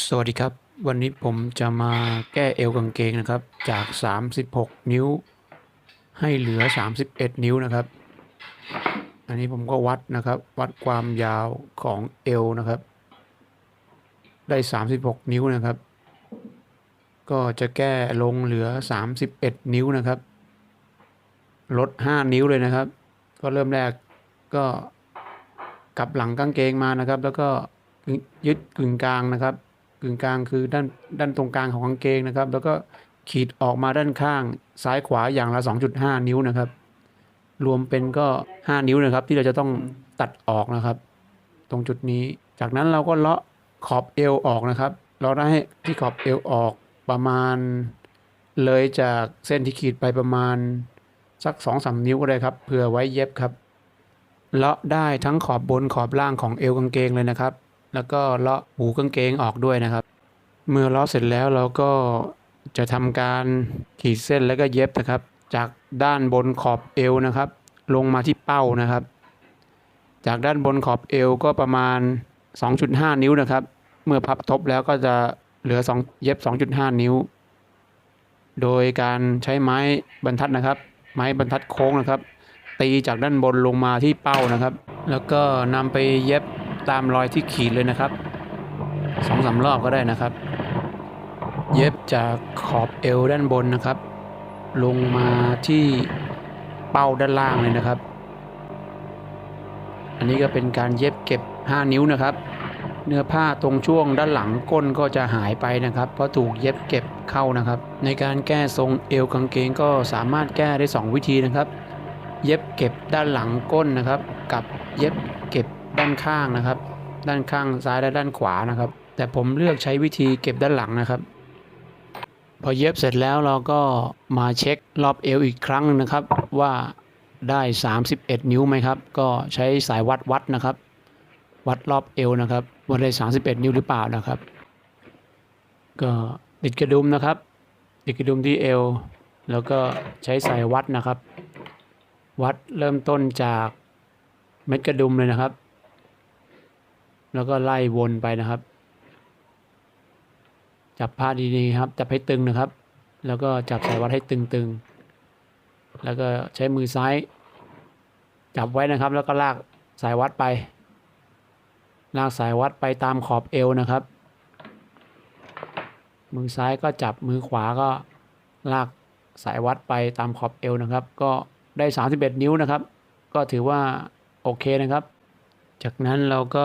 สวัสดีครับ วันนี้ผมจะมาแก้เอวกางเกงนะครับ จาก 36 นิ้ว ให้เหลือ 31 นิ้วนะครับ อันนี้ผมก็วัดนะครับ วัดความยาวของเอวนะครับ ได้ 36 นิ้วนะครับ ก็จะแก้ลงเหลือ 31 นิ้วนะครับ ลด 5 นิ้วเลยนะครับ ก็เริ่มแรกก็กลับหลังกางเกงมานะครับ แล้วก็ยึดกึ่งกลางนะครับ กึ่งกลางคือด้านด้านตรงกลางของกางเกงนะครับ แล้วก็ขีดออกมาด้านข้างซ้ายขวาอย่างละ 2.5 นิ้วนะครับ รวมเป็นก็ 5 นิ้วนะครับ ที่เราจะต้องตัดออกนะครับ ตรงจุดนี้ จากนั้นเราก็เลาะขอบเอวออกนะครับเลาะได้ที่ขอบเอวออกประมาณ เลยจากเส้นที่ขีดไปประมาณสัก2อสนิ้วก็ได้ครับเผื่อไว้เย็บครับเลาะได้ทั้งขอบบนขอบล่างของเอวกางเกงเลยนะครับ แล้วก็เลาะหูกางเกงออกด้วยนะครับ เมื่อเลาะเสร็จแล้วเราก็จะทำการขีดเส้นแล้วก็เย็บนะครับ จากด้านบนขอบเอวนะครับ ลงมาที่เป้านะครับ จากด้านบนขอบเอวก็ประมาณ 2.5 นิ้วนะครับ เมื่อพับทบแล้วก็จะเหลือ2เย็บ 2.5 นิ้ว โดยการใช้ไม้บรรทัดนะครับ ไม้บรรทัดโค้งนะครับ ตีจากด้านบนลงมาที่เป้านะครับ แล้วก็นำไปเย็บ ตามรอยที่ขีดเลยนะครับสองสามรอบก็ได้นะครับ เย็บจากขอบเอวด้านบนนะครับ ลงมาที่เป้าด้านล่างเลยนะครับ อันนี้ก็เป็นการเย็บเก็บ 5 นิ้วนะครับ เนื้อผ้าตรงช่วงด้านหลังก้นก็จะหายไปนะครับ เพราะถูกเย็บเก็บเข้านะครับ ในการแก้ทรงเอวกางเกงก็สามารถแก้ได้ 2 วิธีนะครับ เย็บเก็บด้านหลังก้นนะครับ กับเย็บเก็บ ด้านข้างนะครับ ด้านข้างซ้ายและด้านขวานะครับ แต่ผมเลือกใช้วิธีเก็บด้านหลังนะครับ พอเย็บเสร็จแล้วเราก็มาเช็ครอบเอวอีกครั้งนึงนะครับ ว่าได้ 31 นิ้วไหมครับ ก็ใช้สายวัดวัดนะครับ วัดรอบเอวนะครับว่าได้ 31 นิ้วหรือเปล่านะครับ ก็ติดกระดุมนะครับ ติดกระดุมที่เอว แล้วก็ใช้สายวัดนะครับ วัดเริ่มต้นจากเม็ดกระดุมเลยนะครับ แล้วก็ไล่วนไปนะครับ จับผ้าดีๆครับ จับให้ตึงนะครับ แล้วก็จับสายวัดให้ตึงๆ แล้วก็ใช้มือซ้าย จับไว้นะครับ แล้วก็ลากสายวัดไป ลากสายวัดไปตามขอบเอวนะครับ มือซ้ายก็จับมือขวาก็ลากสายวัดไปตามขอบเอวนะครับ ก็ได้ 31 นิ้วนะครับ ก็ถือว่าโอเคนะครับ จากนั้นเราก็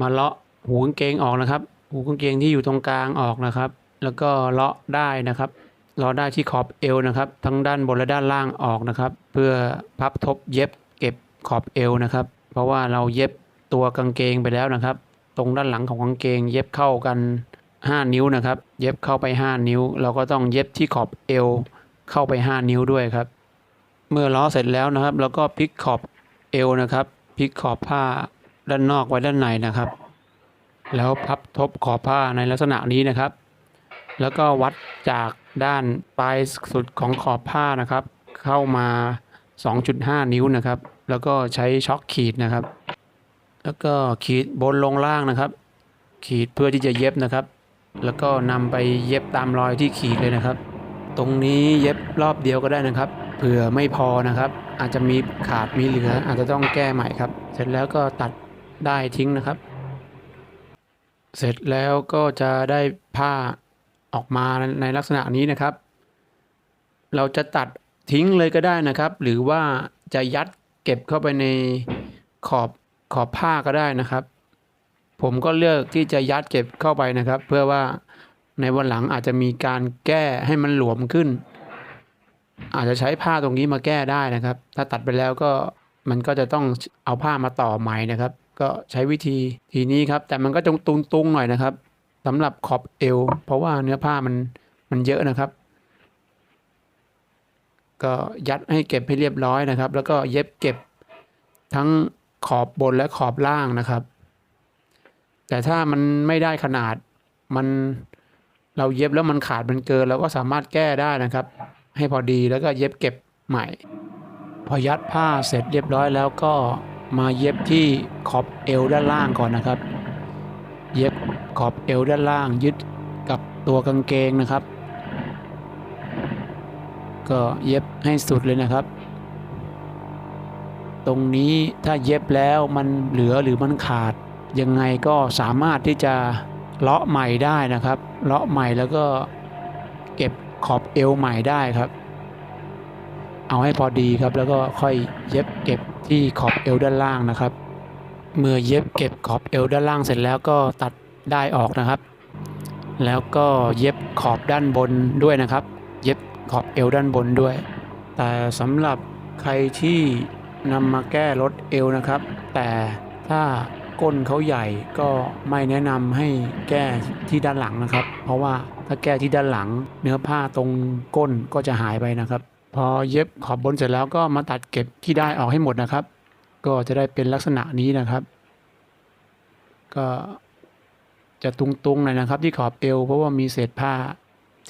มาเลาะหูกางเกงออกนะครับ หูกางเกงที่อยู่ตรงกลางออกนะครับ แล้วก็เลาะได้นะครับเลาะได้ที่ขอบเอวนะครับ ทั้งด้านบนและด้านล่างออกนะครับ เพื่อพับทบเย็บเก็บขอบเอวนะครับ เพราะว่าเราเย็บตัวกางเกงไปแล้วนะครับ ตรงด้านหลังของกางเกง เย็บเข้ากัน 5 นิ้วนะครับ เย็บเข้าไป 5 นิ้ว เราก็ต้องเย็บที่ขอบเอวเข้าไป 5 นิ้วด้วยครับ เมื่อล้อเสร็จแล้วนะครับ แล้วก็พลิกขอบเอวนะครับพลิกขอบผ้า ด้านนอกไว้ด้านในนะครับ แล้วพับทบขอบผ้าในลักษณะนี้นะครับ แล้วก็วัดจากด้านปลายสุดของขอบผ้านะครับ เข้ามา 2.5 นิ้วนะครับ แล้วก็ใช้ช็อคขีดนะครับ แล้วก็ขีดบนลงล่างนะครับ ขีดเพื่อที่จะเย็บนะครับ แล้วก็นำไปเย็บตามรอยที่ขีดเลยนะครับ ตรงนี้เย็บรอบเดียวก็ได้นะครับเผื่อไม่พอนะครับ อาจจะมีขาดมีเหลืออาจจะต้องแก้ใหม่ครับ เสร็จแล้วก็ตัด ได้ทิ้งนะครับ เสร็จแล้วก็จะได้ผ้าออกมาในลักษณะนี้นะครับ เราจะตัดทิ้งเลยก็ได้นะครับ หรือว่าจะยัดเก็บเข้าไปในขอบขอบผ้าก็ได้นะครับ ผมก็เลือกที่จะยัดเก็บเข้าไปนะครับ เพื่อว่าในวันหลังอาจจะมีการแก้ให้มันหลวมขึ้น อาจจะใช้ผ้าตรงนี้มาแก้ได้นะครับ ถ้าตัดไปแล้วก็มันก็จะต้องเอาผ้ามาต่อใหม่นะครับ ก็ใช้วิธีทีนี้ครับ แต่มันก็จงตุงๆหน่อยนะครับสำหรับขอบเอว เพราะว่าเนื้อผ้ามันมันเยอะนะครับ ก็ยัดให้เก็บให้เรียบร้อยนะครับ แล้วก็เย็บเก็บทั้งขอบบนและขอบล่างนะครับ แต่ถ้ามันไม่ได้ขนาดมันเราเย็บแล้วมันขาดมันเกินเราก็สามารถแก้ได้นะครับ ให้พอดีแล้วก็เย็บเก็บใหม่ พอยัดผ้าเสร็จเรียบร้อยแล้วก็ มาเย็บที่ขอบเอวด้านล่างก่อนนะครับ เย็บขอบเอวด้านล่างยึดกับตัวกางเกงนะครับ ก็เย็บให้สุดเลยนะครับ ตรงนี้ถ้าเย็บแล้วมันเหลือหรือมันขาดยังไงก็สามารถที่จะเลาะใหม่ได้นะครับ เลาะใหม่แล้วก็เก็บขอบเอวใหม่ได้ครับ เอาให้พอดีครับ แล้วก็ค่อยเย็บเก็บที่ขอบเอวด้านล่างนะครับ เมื่อเย็บเก็บขอบเอวด้านล่างเสร็จแล้วก็ตัดได้ออกนะครับ แล้วก็เย็บขอบด้านบนด้วยนะครับ เย็บขอบเอวด้านบนด้วย แต่สำหรับใครที่นำมาแก้ลดเอวนะครับ แต่ถ้าก้นเขาใหญ่ก็ไม่แนะนำให้แก้ที่ด้านหลังนะครับ เพราะว่าถ้าแก้ที่ด้านหลัง เนื้อผ้าตรงก้นก็จะหายไปนะครับ อเย็บขอบบนเสร็จแล้วก็มาตัดเก็บที่ได้ออกให้หมดนะครับ ก็จะได้เป็นลักษณะนี้นะครับ ก็จะตุงๆหน่อยนะครับ ที่ขอบเอวเพราะว่ามีเศษผ้า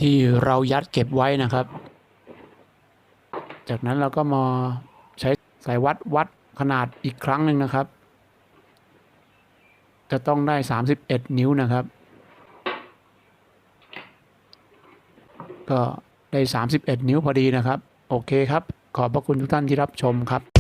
ที่เรายัดเก็บไว้นะครับ จากนั้นเราก็มาใช้สายวัดวัดขนาดอีกครั้งหนึ่งนะครับ จะต้องได้ 31 นิ้วนะครับ ก็ได้ 31 นิ้วพอดีนะครับ โอเคครับ ขอบพระคุณทุกท่านที่รับชมครับ